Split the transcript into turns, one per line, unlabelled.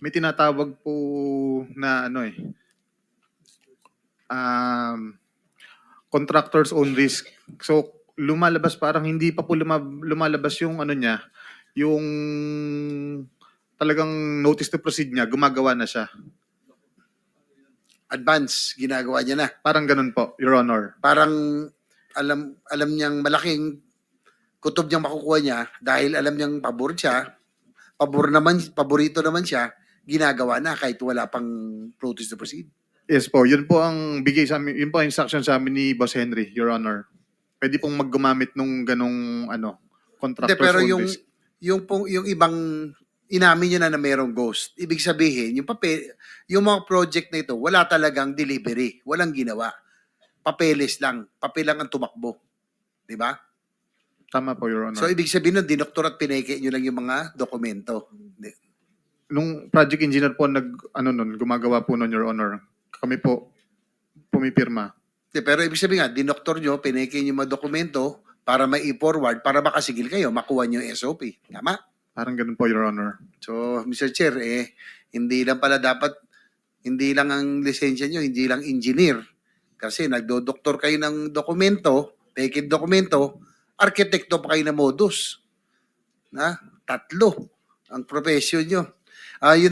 may tinatawag po na ano eh, um, contractor's own risk. So, lumalabas parang hindi pa po lumab- lumalabas yung ano niya, yung talagang notice to proceed niya, gumagawa na siya.
Advance, ginagawa niya na.
Parang ganun po, Your Honor.
Parang alam alam niyang malaking kutob niyang makukuha niya dahil alam niyang pabor siya, pabor naman, paborito naman siya, ginagawa na kahit wala pang notice to proceed.
Yes po, yun po ang bigay sa amin, yun po ang instruction sa amin ni Boss Henry, Your Honor. Pwede pong maggumamit nung ganong ano,
Hindi,
contractor's
pero
own
yung,
risk.
yung, pong, yung ibang inamin niya na na mayroong ghost. Ibig sabihin, yung, papel, yung mga project na ito, wala talagang delivery. Walang ginawa. Papeles lang. Papel lang ang tumakbo. Di ba?
Tama po, Your Honor.
So, ibig sabihin nun, dinoktor at pineke nyo lang yung mga dokumento. Di-
nung project engineer po nag ano nun gumagawa po nun your honor kami po pumipirma
Di, pero ibig sabihin nga, dinoktor nyo, pineke nyo yung mga dokumento para may i-forward, para makasigil kayo, makuha nyo yung SOP. Tama?
parang ganun po your honor
So, Mr. Chair, eh, hindi lang pala dapat, hindi lang ang lisensya nyo, hindi lang engineer. Kasi nagdo-doktor kayo ng dokumento, fake dokumento, arkitekto pa kayo na modus. Na? Tatlo ang profession nyo. Ah, yun